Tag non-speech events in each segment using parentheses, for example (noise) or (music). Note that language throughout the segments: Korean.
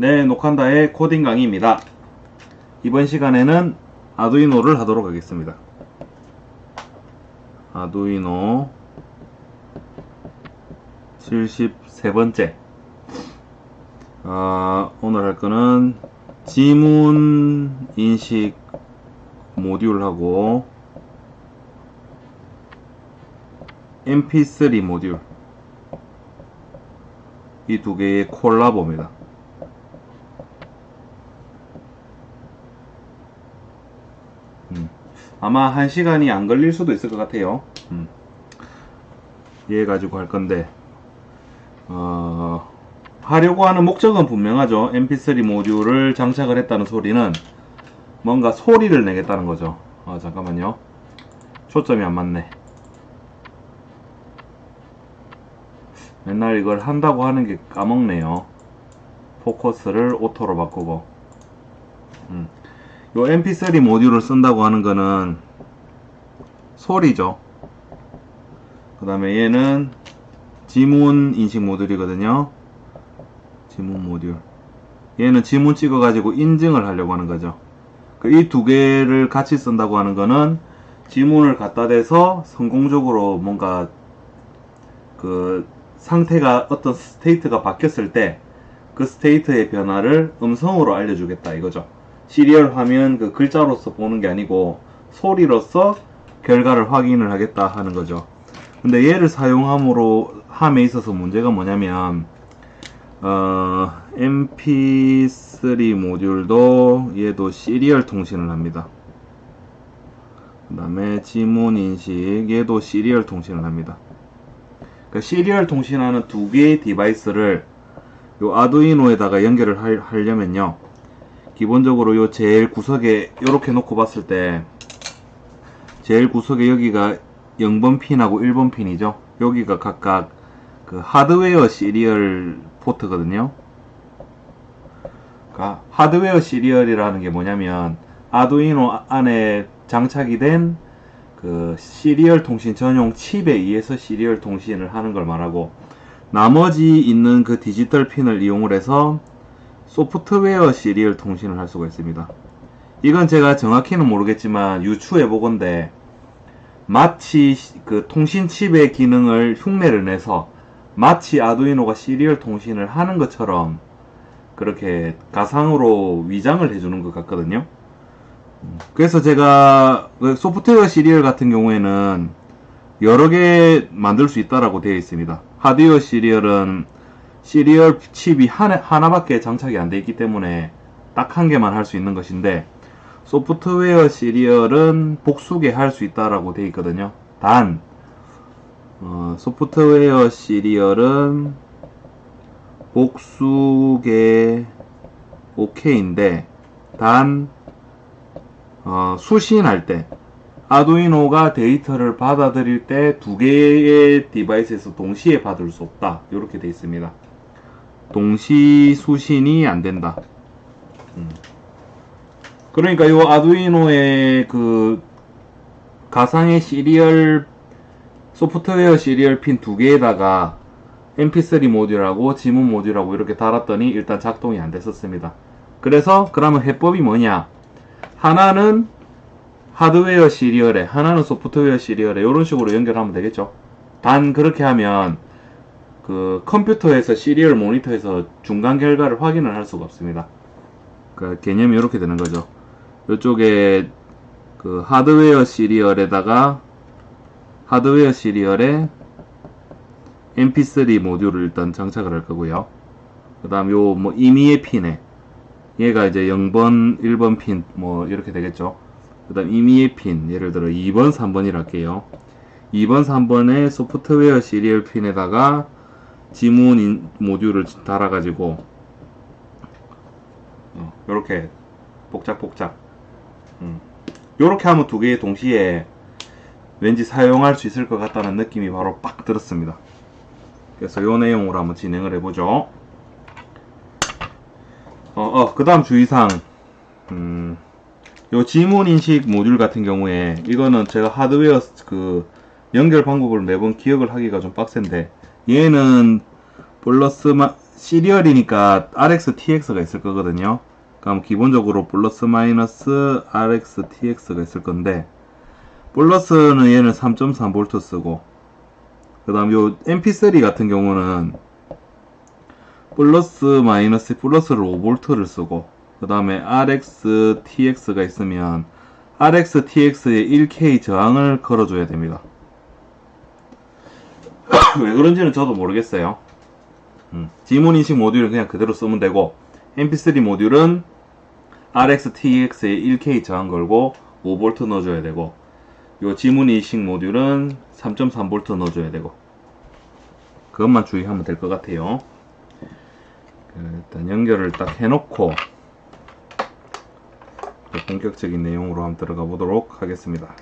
네, 녹한다의 코딩 강의입니다. 이번 시간에는 아두이노를 하도록 하겠습니다. 아두이노 73번째. 어, 오늘 할 거는 지문 인식 모듈하고 mp3 모듈 이 두 개의 콜라보입니다. 아마 한 시간이 안 걸릴 수도 있을 것 같아요. 음. 얘 가지고 할 건데, 어, 하려고 하는 목적은 분명하죠. mp3 모듈을 장착을 했다는 소리는 뭔가 소리를 내겠다는 거죠. 아, 잠깐만요. 초점이 안 맞네. 맨날 이걸 한다고 하는 게 까먹네요. 포커스를 오토로 바꾸고. 음. 요 mp3 모듈을 쓴다고 하는 거는 소리죠. 그 다음에 얘는 지문 인식 모듈이거든요. 지문 모듈. 얘는 지문 찍어 가지고 인증을 하려고 하는 거죠. 그 이 두 개를 같이 쓴다고 하는 거는 지문을 갖다 대서 성공적으로 뭔가 그 상태가 어떤 스테이트가 바뀌었을 때 그 스테이트의 변화를 음성으로 알려주겠다 이거죠. 시리얼 화면 그 글자로서 보는 게 아니고 소리로서 결과를 확인을 하겠다 하는 거죠. 근데 얘를 사용함으로 함에 있어서 문제가 뭐냐면 어, mp3 모듈도 얘도 시리얼 통신을 합니다. 그 다음에 지문 인식 얘도 시리얼 통신을 합니다. 그러니까 시리얼 통신하는 두 개의 디바이스를 요 아두이노에다가 연결을 할, 하려면요. 기본적으로 요 제일 구석에 이렇게 놓고 봤을 때 제일 구석에 여기가 0번 핀하고 1번 핀이죠. 여기가 각각 그 하드웨어 시리얼 포트거든요. 그러니까 하드웨어 시리얼이라는 게 뭐냐면 아두이노 안에 장착이 된 그 시리얼 통신 전용 칩에 의해서 시리얼 통신을 하는 걸 말하고 나머지 있는 그 디지털 핀을 이용을 해서 소프트웨어 시리얼 통신을 할 수가 있습니다. 이건 제가 정확히는 모르겠지만 유추해 보건데 마치 그 통신 칩의 기능을 흉내를 내서 마치 아두이노가 시리얼 통신을 하는 것처럼 그렇게 가상으로 위장을 해주는 것 같거든요. 그래서 제가 그 소프트웨어 시리얼 같은 경우에는 여러 개 만들 수 있다라고 되어 있습니다. 하드웨어 시리얼은 시리얼 칩이 하나, 하나 밖에 장착이 안 되어 있기 때문에 딱 한 개만 할 수 있는 것인데 소프트웨어 시리얼은 복수 개 할 수 있다라고 되어 있거든요. 단 어, 소프트웨어 시리얼은 복수개 오케이인데 단 어, 수신할 때 아두이노가 데이터를 받아들일 때 두 개의 디바이스에서 동시에 받을 수 없다. 이렇게 되어 있습니다. 동시 수신이 안 된다. 음. 그러니까 이 아두이노의 그 가상의 시리얼 소프트웨어 시리얼 핀 두 개에다가 mp3 모듈하고 지문 모듈하고 이렇게 달았더니 일단 작동이 안 됐었습니다. 그래서 그러면 해법이 뭐냐? 하나는 하드웨어 시리얼에 하나는 소프트웨어 시리얼에 이런 식으로 연결하면 되겠죠. 단 그렇게 하면 그 컴퓨터에서 시리얼 모니터에서 중간 결과를 확인을 할 수가 없습니다. 그 개념이 이렇게 되는 거죠. 이쪽에 그 하드웨어 시리얼에다가 하드웨어 시리얼에 mp3 모듈을 일단 장착을 할 거고요. 그 다음 요뭐 임의의 핀에 얘가 이제 0번, 1번 핀 뭐 이렇게 되겠죠. 그 다음 임의의 핀 예를 들어 2번, 3번이라 할게요. 2번, 3번의 소프트웨어 시리얼 핀에다가 지문 인, 모듈을 달아가지고 어, 요렇게 복잡복잡 음. 하면 두 개 동시에 왠지 사용할 수 있을 것 같다는 느낌이 바로 빡 들었습니다. 그래서 요 내용으로 한번 진행을 해보죠. 어, 어, 그 다음 주의사항. 음, 요 지문 인식 모듈 같은 경우에, 이거는 제가 하드웨어 그, 연결 방법을 매번 기억을 하기가 좀 빡센데, 얘는 플러스 시리얼이니까 RX, TX가 있을 거거든요. 그럼 기본적으로 플러스 마이너스 RX, TX가 있을 건데 플러스는 얘는 3.3V 쓰고 그 다음 요 MP3 같은 경우는 플러스 마이너스 플러스를 5V를 쓰고 그 다음에 RX, TX가 있으면 RX, TX에 1K 저항을 걸어줘야 됩니다. (laughs) 왜 그런지는 저도 모르겠어요. 음, 지문 인식 모듈은 그냥 그대로 쓰면 되고 MP3 모듈은 RX, TX에 1K 저항 걸고 5V 넣어줘야 되고 요 지문 인식 모듈은 3.3V 넣어줘야 되고 그것만 주의하면 될 것 같아요. 그, 일단 연결을 딱 해놓고 본격적인 내용으로 한번 들어가 보도록 하겠습니다.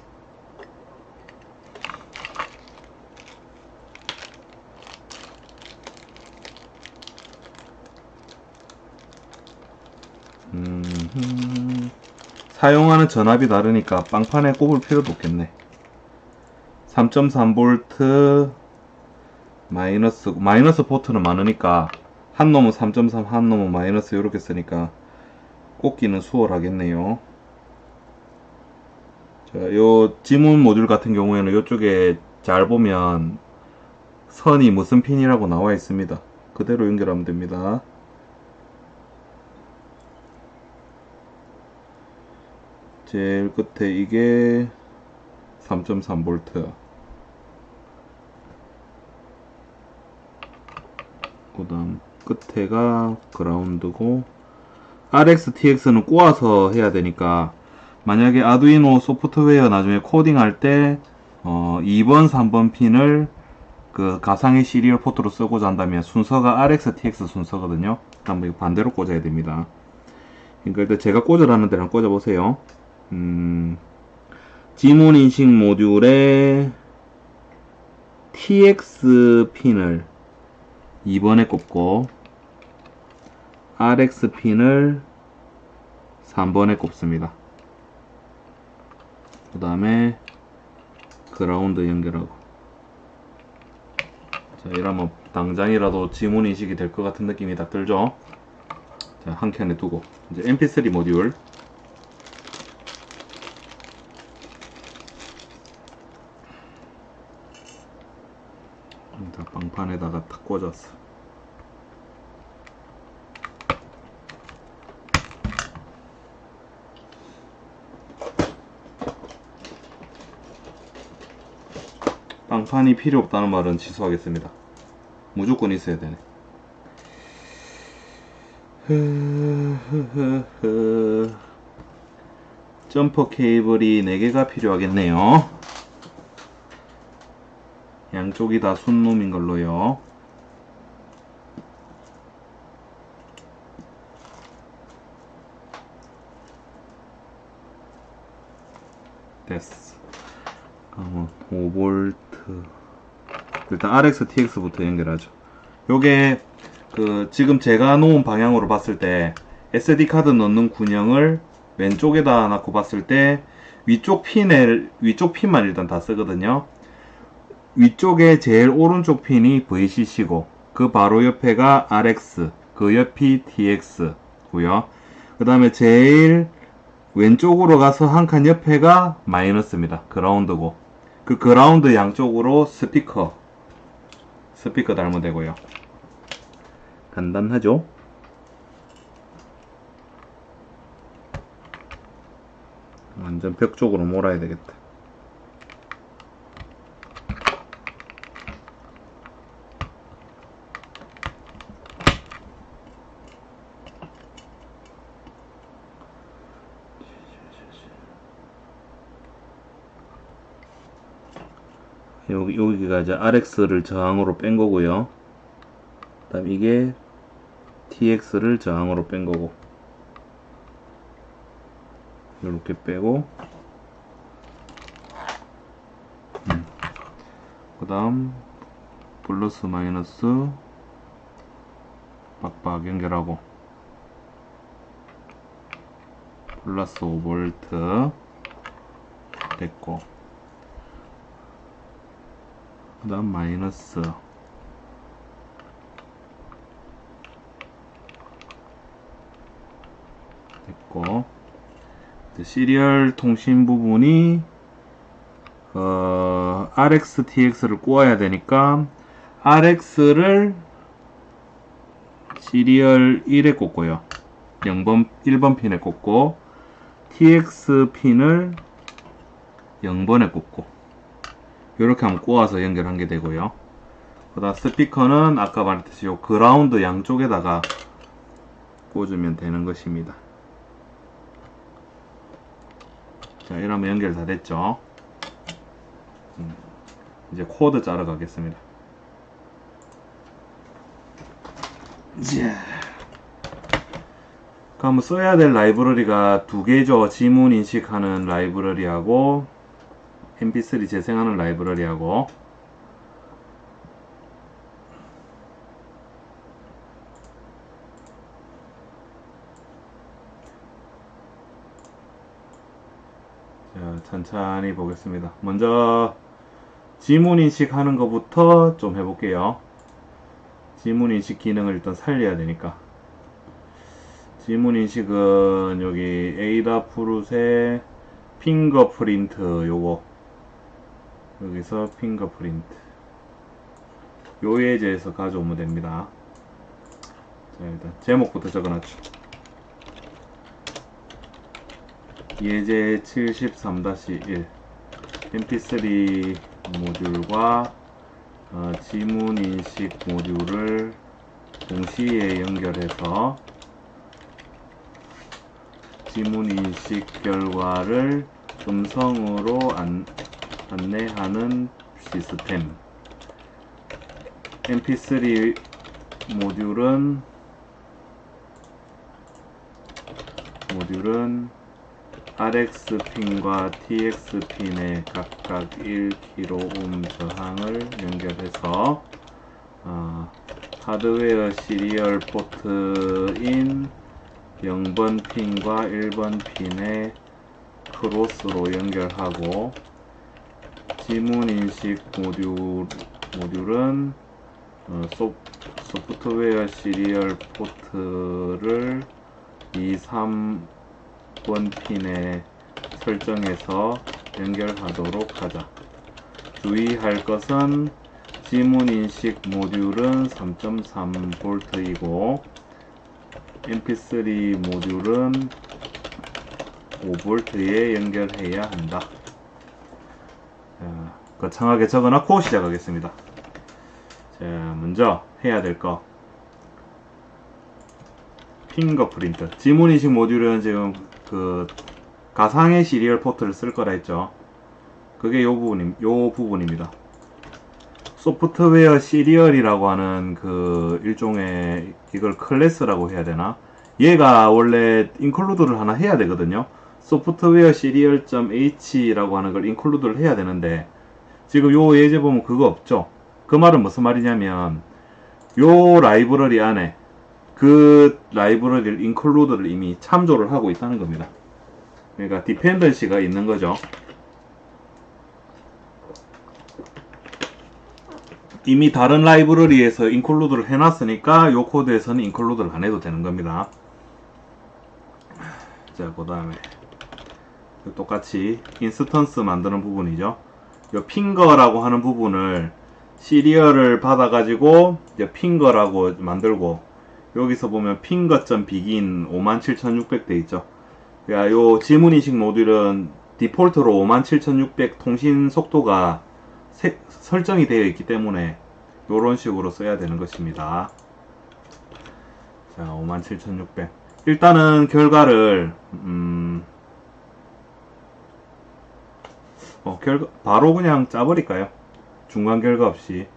음흠. 사용하는 전압이 다르니까 빵판에 꼽을 필요도 없겠네. 3.3V 마이너스 마이너스 포트는 많으니까 한 놈은 3.3, 한 놈은 마이너스 이렇게 쓰니까 꽂기는 수월하겠네요. 자, 요 지문 모듈 같은 경우에는 이쪽에 잘 보면 선이 무슨 핀이라고 나와 있습니다. 그대로 연결하면 됩니다. 제일 끝에 이게 3.3V 그 다음 끝에가 그라운드고 RX, TX는 꼬아서 해야 되니까 만약에 아두이노 소프트웨어 나중에 코딩할 때 어, 2번, 3번 핀을 그 가상의 시리얼 포트로 쓰고자 한다면 순서가 RX, TX 순서거든요. 이거 반대로 꽂아야 됩니다. 그러니까 일단 제가 꽂으라는 데랑 꽂아 보세요. 음, 지문 인식 모듈에 TX 핀을 2번에 꼽고 RX 핀을 3번에 꼽습니다. 그 다음에 그라운드 연결하고 자 이러면 당장이라도 지문 인식이 될 것 같은 느낌이 딱 들죠? 자, 한 켠에 두고 이제 mp3 모듈 다 방판에다가 탁 꽂았어. 방판이 필요 없다는 말은 취소하겠습니다. 무조건 있어야 되네. (laughs) 점퍼 케이블이 4개가 필요하겠네요. 양쪽이 다 순놈인 걸로요. 됐어. 그러면 5V 일단 RX, TX부터 연결하죠. 요게 그 지금 제가 놓은 방향으로 봤을 때 SD 카드 넣는 군형을 왼쪽에다 놔고 봤을 때 위쪽 핀을 위쪽 핀만 일단 다 쓰거든요. 위쪽에 제일 오른쪽 핀이 VCC고 그 바로 옆에가 RX 그 옆이 TX고요. 그 다음에 제일 왼쪽으로 가서 한 칸 옆에가 마이너스입니다. 그라운드고 그 그라운드 양쪽으로 스피커 스피커 달면 되고요. 간단하죠? 완전 벽 쪽으로 몰아야 되겠다. 여기, 여기가 이제 RX를 저항으로 뺀 거고요. 그 다음 이게 TX를 저항으로 뺀 거고. 이렇게 빼고. 음. 그 다음, 플러스 마이너스 빡빡 연결하고. 플러스 5V 됐고. 그 다음 마이너스 됐고 시리얼 통신 부분이 어, RX, TX를 꼬아야 되니까 RX를 시리얼 1에 꽂고요. 0번, 1번 핀에 꽂고 TX 핀을 0번에 꽂고 이렇게 하면 꼬아서 연결한 게 되고요. 그다음 스피커는 아까 말했듯이 요 그라운드 양쪽에다가 꽂으면 되는 것입니다. 자, 이러면 연결 다 됐죠. 음, 이제 코드 자러 가겠습니다. 자, 그럼 써야 될 라이브러리가 두 개죠. 지문 인식하는 라이브러리하고 mp3 재생하는 라이브러리하고 자, 천천히 보겠습니다. 먼저 지문 인식하는 것부터 좀 해볼게요. 지문 인식 기능을 일단 살려야 되니까. 지문 인식은 여기 에이다 프룻의 핑거프린트 요거 여기서 핑거 프린트 요 예제에서 가져오면 됩니다. 자 일단 제목부터 적어놨죠. 예제 73-1 mp3 모듈과 어, 지문 인식 모듈을 동시에 연결해서 지문 인식 결과를 음성으로 안, 안내하는 시스템. Mp3 모듈은 모듈은 RX 핀과 TX 핀에 각각 1kΩ 저항을 연결해서 어, 하드웨어 시리얼 포트인 0번 핀과 1번 핀에 크로스로 연결하고 지문 인식 모듈, 모듈은 어, 소, 소프트웨어 시리얼 포트를 2, 3번 핀에 설정해서 연결하도록 하자. 주의할 것은 지문 인식 모듈은 3.3V이고 mp3 모듈은 5V에 연결해야 한다. 자, 거창하게 적어놓고 시작하겠습니다. 자, 먼저 해야 될 거. 핑거 프린트. 지문인식 모듈은 지금 그 가상의 시리얼 포트를 쓸 거라 했죠. 그게 요 부분, 요 부분입니다. 소프트웨어 시리얼이라고 하는 그 일종의 이걸 클래스라고 해야 되나? 얘가 원래 인클루드를 하나 해야 되거든요. 소프트웨어 시리얼.h라고 하는 걸 인클루드를 해야 되는데 지금 요 예제 보면 그거 없죠. 그 말은 무슨 말이냐면 요 라이브러리 안에 그 라이브러리를 인클루드를 이미 참조를 하고 있다는 겁니다. 그러니까 디펜던시가 있는 거죠. 이미 다른 라이브러리에서 인클루드를 해놨으니까 요 코드에서는 인클루드를 안 해도 되는 겁니다. 자, 그 다음에 똑같이 인스턴스 만드는 부분이죠. 요 핑거라고 하는 부분을 시리얼을 받아가지고 이제 핑거라고 만들고 여기서 보면 핑거.begin 57600 돼 있죠. 그러니까 요 지문인식 모듈은 디폴트로 57600 통신 속도가 세, 설정이 되어 있기 때문에 이런 식으로 써야 되는 것입니다. 자, 57600. 일단은 결과를 음, 어, 결과 바로 그냥 짜버릴까요? 중간 결과 없이.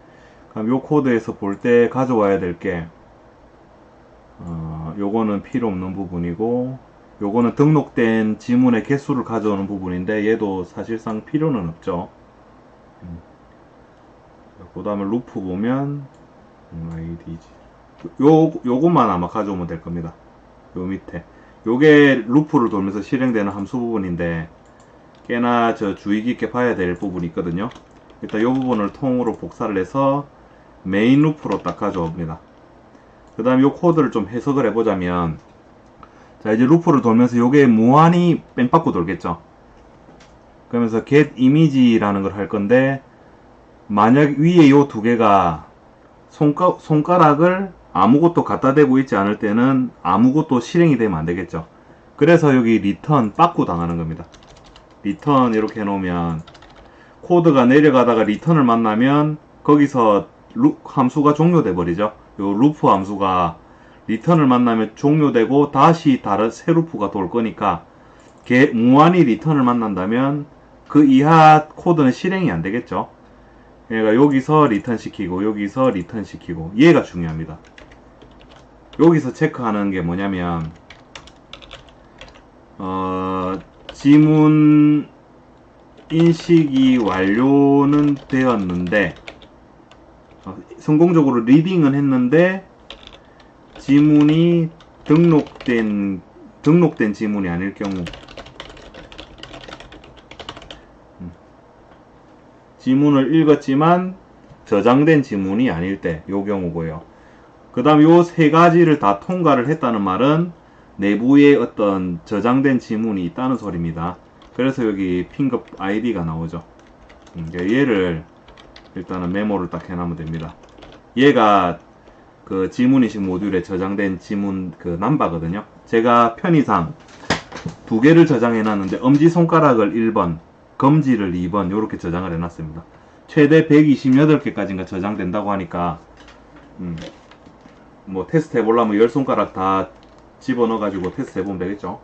그럼 요 코드에서 볼 때 가져와야 될 게, 어, 요거는 필요 없는 부분이고, 요거는 등록된 지문의 개수를 가져오는 부분인데, 얘도 사실상 필요는 없죠. 음. 그 다음에 루프 보면, 음, IDG. 요, 요것만 아마 가져오면 될 겁니다. 요 밑에. 요게 루프를 돌면서 실행되는 함수 부분인데, 꽤나 저 주의 깊게 봐야 될 부분이 있거든요. 일단 이 부분을 통으로 복사를 해서 메인 루프로 딱 가져옵니다. 그 다음에 이 코드를 좀 해석을 해보자면 자, 이제 루프를 돌면서 요게 무한히 뺑받고 돌겠죠. 그러면서 get image라는 걸 할 건데, 만약 위에 요두 개가 손가, 손가락을 아무것도 갖다 대고 있지 않을 때는 아무것도 실행이 되면 안 되겠죠. 그래서 여기 리턴 빠꾸 당하는 겁니다. 리턴 이렇게 해놓으면 코드가 내려가다가 리턴을 만나면 거기서 루, 함수가 종료돼 버리죠. 요 루프 함수가 리턴을 만나면 종료되고 다시 다른 새 루프가 돌 거니까 개, 무한히 리턴을 만난다면 그 이하 코드는 실행이 안 되겠죠. 얘가 여기서 리턴 시키고 여기서 리턴 시키고 얘가 중요합니다. 여기서 체크하는 게 뭐냐면 어, 지문 인식이 완료는 되었는데 어, 성공적으로 리딩은 했는데 지문이 등록된 등록된 지문이 아닐 경우 음. 지문을 읽었지만 저장된 지문이 아닐 때 요 경우고요. 그 다음 요 세 가지를 다 통과를 했다는 말은 내부에 어떤 저장된 지문이 있다는 소리입니다. 그래서 여기 핑거 아이디가 나오죠. 음, 얘를 일단은 메모를 딱 해놓으면 됩니다. 얘가 그 지문인식 모듈에 저장된 지문 그 남바거든요. 제가 편의상 두 개를 저장해 놨는데 엄지손가락을 1번, 검지를 2번 이렇게 저장을 해 놨습니다. 최대 128개까지인가 저장된다고 하니까 음, 뭐 테스트 해보려면 10손가락 다 집어넣어 가지고 테스트 해보면 되겠죠.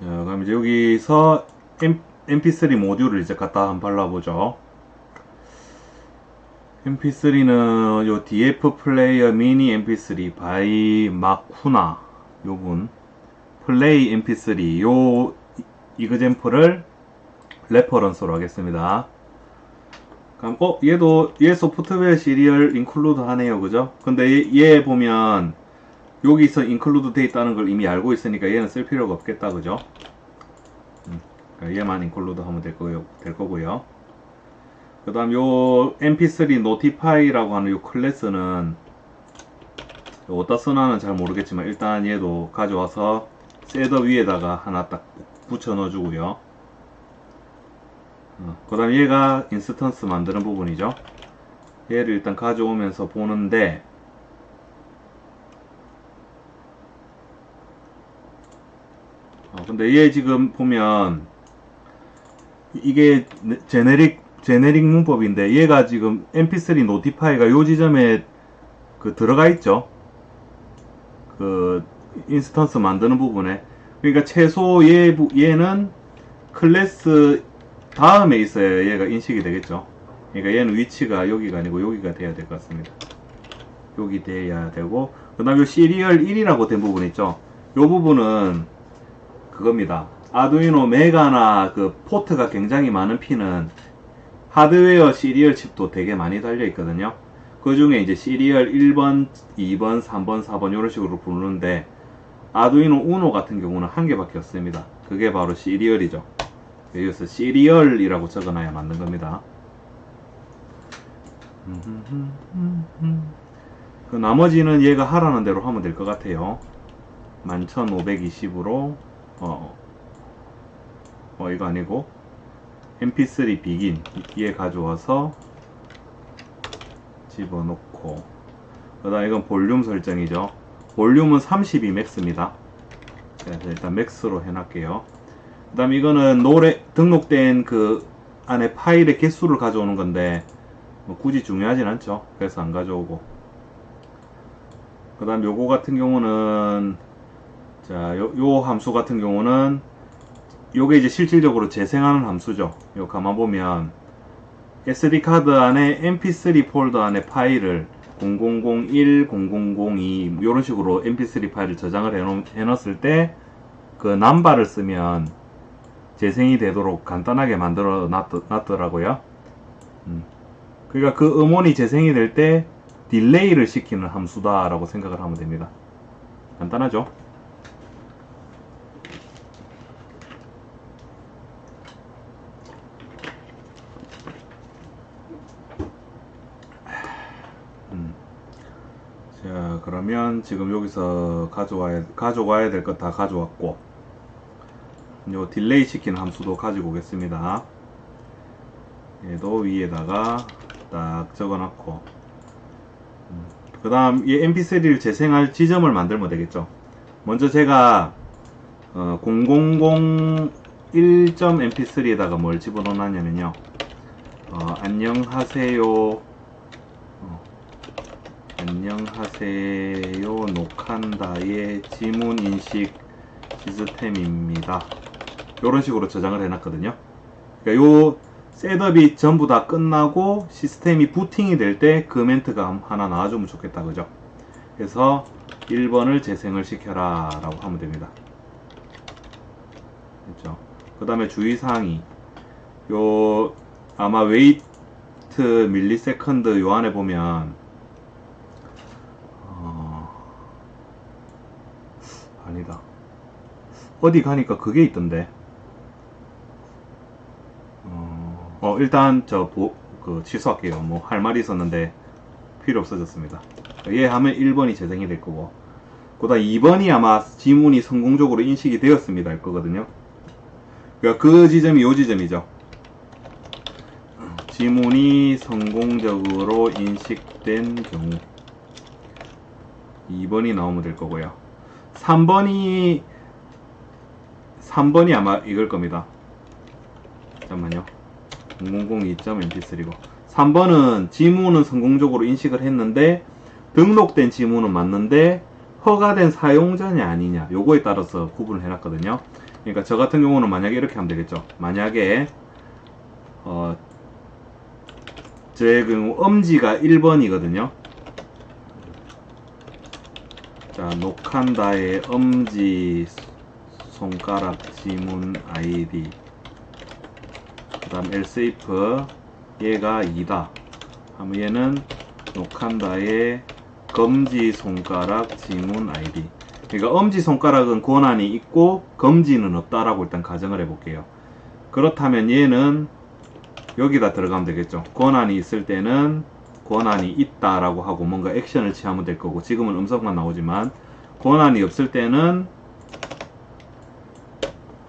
자, 그럼 이제 여기서 M, MP3 모듈을 이제 갖다 한번 발라보죠. MP3는 요 DF 플레이어 미니 MP3 바이 마쿠나 요분 플레이 MP3 요 이그젠플을 레퍼런스로 하겠습니다. 어 얘도 얘 소프트웨어 시리얼 인클루드 하네요 그죠? 근데 얘, 얘 보면 여기서 인클루드 돼 있다는 걸 이미 알고 있으니까 얘는 쓸 필요가 없겠다 그죠? 음, 그러니까 얘만 인클루드 하면 될, 거요, 될 거고요 그 다음 요 mp3 notify라고 하는 요 클래스는 어디다 쓰나는 잘 모르겠지만 일단 얘도 가져와서 셋업 위에다가 하나 딱 붙여 넣어 주고요 어, 그 다음 얘가 인스턴스 만드는 부분이죠. 얘를 일단 가져오면서 보는데 어, 근데 얘 지금 보면 이게 제네릭 제네릭 문법인데 얘가 지금 mp3 노티파이가 요 지점에 그 들어가 있죠. 그 인스턴스 만드는 부분에. 그러니까 최소 얘 얘는 클래스 다음에 있어야 얘가 인식이 되겠죠. 그러니까 얘는 위치가 여기가 아니고 여기가 돼야 될 것 같습니다. 여기 돼야 되고 그 다음에 시리얼 1이라고 된 부분 있죠. 요 부분은 그겁니다. 아두이노 메가나 그 포트가 굉장히 많은 핀은 하드웨어 시리얼 칩도 되게 많이 달려 있거든요. 그 중에 이제 시리얼 1번, 2번, 3번, 4번 이런 식으로 부르는데 아두이노 우노 같은 경우는 한 개밖에 없습니다. 그게 바로 시리얼이죠 여기서 시리얼이라고 적어놔야 맞는 겁니다. 그 나머지는 얘가 하라는 대로 하면 될 것 같아요. 11520으로 어, 어 이거 아니고 mp3 begin 얘 가져와서 집어넣고 그 다음 이건 볼륨 설정이죠. 볼륨은 32 맥스입니다. 그래서 일단 맥스로 해놨게요. 그 다음 이거는 노래 등록된 그 안에 파일의 개수를 가져오는 건데 뭐 굳이 중요하진 않죠. 그래서 안 가져오고. 그 다음 요거 같은 경우는 자, 요, 요 함수 같은 경우는 요게 이제 실질적으로 재생하는 함수죠. 요 가만 보면 SD 카드 안에 mp3 폴더 안에 파일을 0001, 0002 이런 식으로 mp3 파일을 저장을 해놓, 해놨을 때 그 남바를 쓰면 재생이 되도록 간단하게 만들어 놨, 더라고요 음. 그러니까 그 음원이 재생이 될 때 딜레이를 시키는 함수다 라고 생각을 하면 됩니다 간단하죠 음. 자, 그러면 지금 여기서 가져와야, 가져와야 될 것 다 가져왔고, 요 딜레이 시키는 함수도 가지고 오겠습니다. 얘도 위에다가 딱 적어놨고, 그 다음 이 mp3를 재생할 지점을 만들면 되겠죠. 먼저 제가, 어, 001.mp3에다가 뭘 집어넣었냐면요. 어, 안녕하세요. 어, 안녕하세요. 녹한다의 지문 인식 시스템입니다. 이런 식으로 저장을 해놨거든요. 그러니까 요 셋업이 전부 다 끝나고 시스템이 부팅이 될 때 그 멘트가 하나 나와주면 좋겠다. 그죠? 그래서 1번을 재생을 시켜라 라고 하면 됩니다. 그렇죠? 그 다음에 주의사항이 요 아마 웨이트 밀리세컨드 요 안에 보면 어... 아니다 어디 가니까 그게 있던데 어, 어, 일단 저 보, 그 취소할게요. 뭐 할 말이 있었는데 필요 없어졌습니다. 얘 하면 1번이 재생이 될 거고. 그 다 음 2번이 아마 지문이 성공적으로 인식이 되었습니다. 할 거거든요. 그러니까 그 지점이 요 지점이죠. 지문이 성공적으로 인식된 경우 2번이 나오면 될 거고요. 3번이 3번이 아마 이걸 겁니다. 잠깐만요 0002.mp3고 3번은 지문은 성공적으로 인식을 했는데 등록된 지문은 맞는데 허가된 사용자냐 아니냐 요거에 따라서 구분을 해놨거든요. 그러니까 저 같은 경우는 만약에 이렇게 하면 되겠죠. 만약에 어, 제 경우 엄지가 1번이거든요. 자 녹한다의 엄지 손가락 지문 아이디 그 다음 elseif 얘가 2다. 하면 얘는 녹한다의 검지 손가락 지문 아이디. 그러니까 엄지 손가락은 권한이 있고 검지는 없다라고 일단 가정을 해볼게요. 그렇다면 얘는 여기다 들어가면 되겠죠. 권한이 있을 때는 권한이 있다라고 하고 뭔가 액션을 취하면 될 거고 지금은 음성만 나오지만 권한이 없을 때는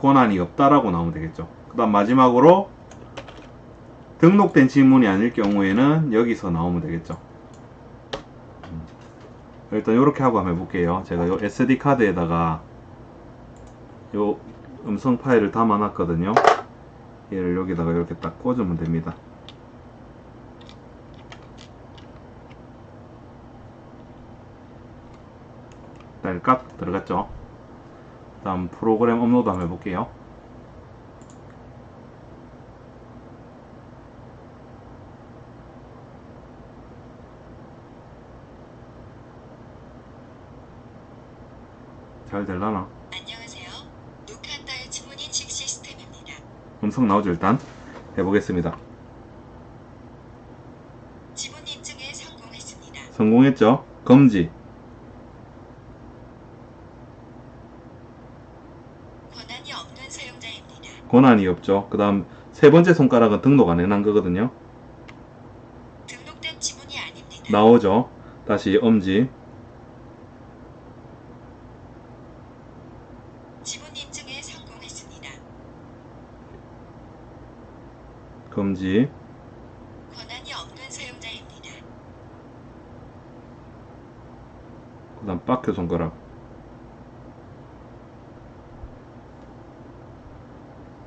권한이 없다라고 나오면 되겠죠. 그 다음 마지막으로 등록된 지문이 아닐 경우에는 여기서 나오면 되겠죠. 음. 일단 이렇게 하고 한번 해볼게요. 제가 요 SD 카드에다가 요 음성 파일을 담아 놨거든요. 얘를 여기다가 이렇게 딱 꽂으면 됩니다. 딸깍 들어갔죠? 다음 프로그램 업로드 한번 해볼게요 될라나? 안녕하세요. 녹한다의 지문 인식 시스템입니다. 음성 나오죠 일단 해보겠습니다 지문 인증에 성공했습니다. 성공했죠 검지 권한이 없는 사용자입니다. 권한이 없죠 그 다음 세 번째 손가락은 등록 안 해놓은 거거든요 등록된 지문이 아닙니다. 나오죠 다시 엄지 지문 인증에 성공했습니다. 검지. 권한이 없는 사용자입니다. 그 다음 박혀 손가락.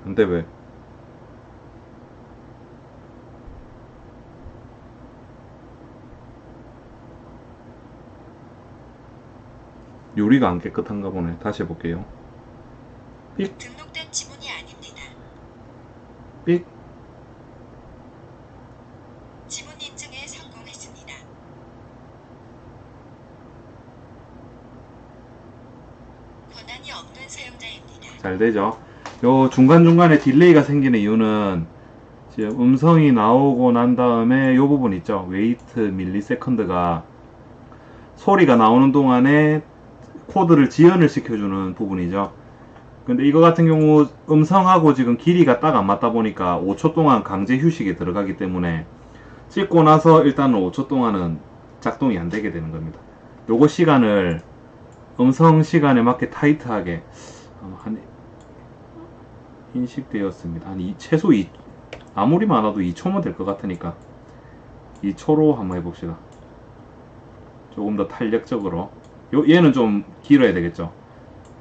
근데 왜? 요리가 안 깨끗한가 보네. 다시 해볼게요. 삑. 등록된 지문이 아닙니다. 삑 지문 인증에 성공했습니다. 권한이 없는 사용자입니다. 잘 되죠. 요 중간중간에 딜레이가 생기는 이유는 지금 음성이 나오고 난 다음에 요 부분 있죠. 웨이트 밀리세컨드가 소리가 나오는 동안에 코드를 지연을 시켜주는 부분이죠. 근데 이거 같은 경우 음성하고 지금 길이가 딱 안 맞다 보니까 5초 동안 강제 휴식에 들어가기 때문에 찍고 나서 일단은 5초 동안은 작동이 안 되게 되는 겁니다. 요거 시간을 음성 시간에 맞게 타이트하게 한 인식되었습니다. 한 이, 최소 2 아무리 많아도 2초면 될 것 같으니까 2초로 한번 해봅시다. 조금 더 탄력적으로 요, 얘는 좀 길어야 되겠죠.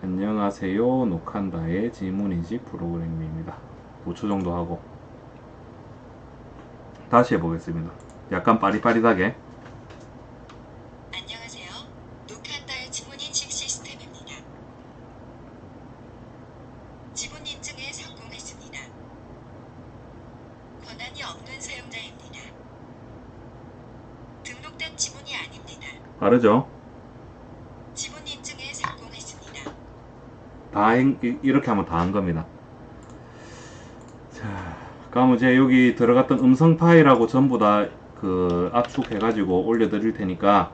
안녕하세요. 녹한다의 지문인식 프로그램입니다. 5초 정도 하고 다시 해보겠습니다. 약간 빠릿빠릿하게 안녕하세요. 녹한다의 지문인식 시스템입니다. 지문 인증에 성공했습니다. 권한이 없는 사용자입니다. 등록된 지문이 아닙니 다. 빠르죠? 지문 인증에 성공했습니다. 다 행- 이- 이렇게 하면 다 한 겁니다. 자, 그럼 이제 여기 들어갔던 음성 파일하고 전부 다 그 압축해 가지고 올려 드릴 테니까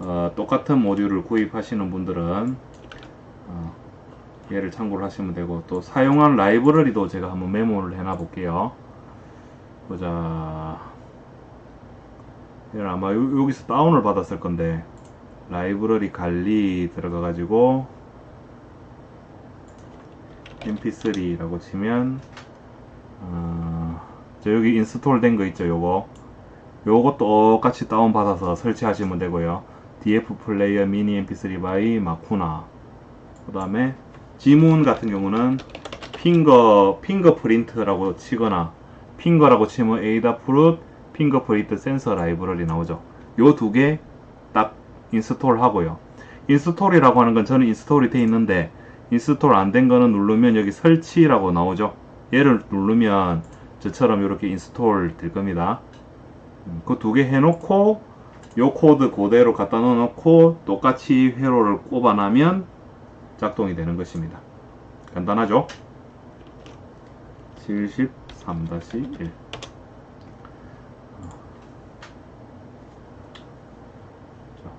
어, 똑같은 모듈을 구입하시는 분들은 어, 얘를 참고를 하시면 되고 또 사용한 라이브러리도 제가 한번 메모를 해놔 볼게요. 보자. 얘는 아마 요- 여기서 다운을 받았을 건데 라이브러리 관리 들어가 가지고 mp3라고 치면 어, 저 여기 인스톨 된 거 있죠 요거? 요거 똑같이 다운 받아서 설치하시면 되고요. Df 플레이어 미니 mp3 바이 마쿠나 그 다음에 지문 같은 경우는 핑거 핑거 프린트라고 치거나 핑거라고 치면 에이다프룻 핑거 프린트 센서 라이브러리 나오죠 요 두 개 딱 인스톨 하고요 인스톨이라고 하는 건 저는 인스톨이 돼 있는데 인스톨 안 된 거는 누르면 여기 설치라고 나오죠. 얘를 누르면 저처럼 이렇게 인스톨 될 겁니다. 그 두 개 해놓고 요 코드 그대로 갖다 넣어놓고 똑같이 회로를 꼽아놔면 작동이 되는 것입니다. 간단하죠? 73-1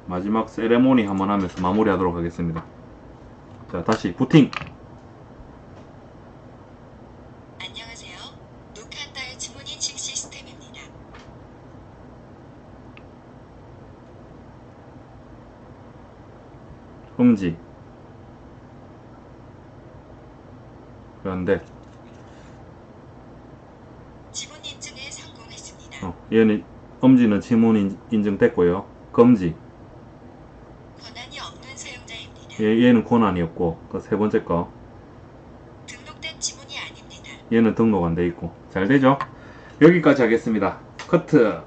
마지막 세레모니 한번 하면서 마무리하도록 하겠습니다. 자, 다시 부팅. 안녕하세요. 녹한다의 지문인식 시스템입니다. 금지. 그런데 지문 인증에 성공했습니다. 어, 얘는 엄지는 지문 인- 인증됐고요. 검지. 권한이 없는 사용자입니다. 얘, 얘는 권한이 없고 그 세 번째 거 등록된 지문이 아닙니다. 얘는 등록 안 돼 있고 잘 되죠? 여기까지 하겠습니다. 커트.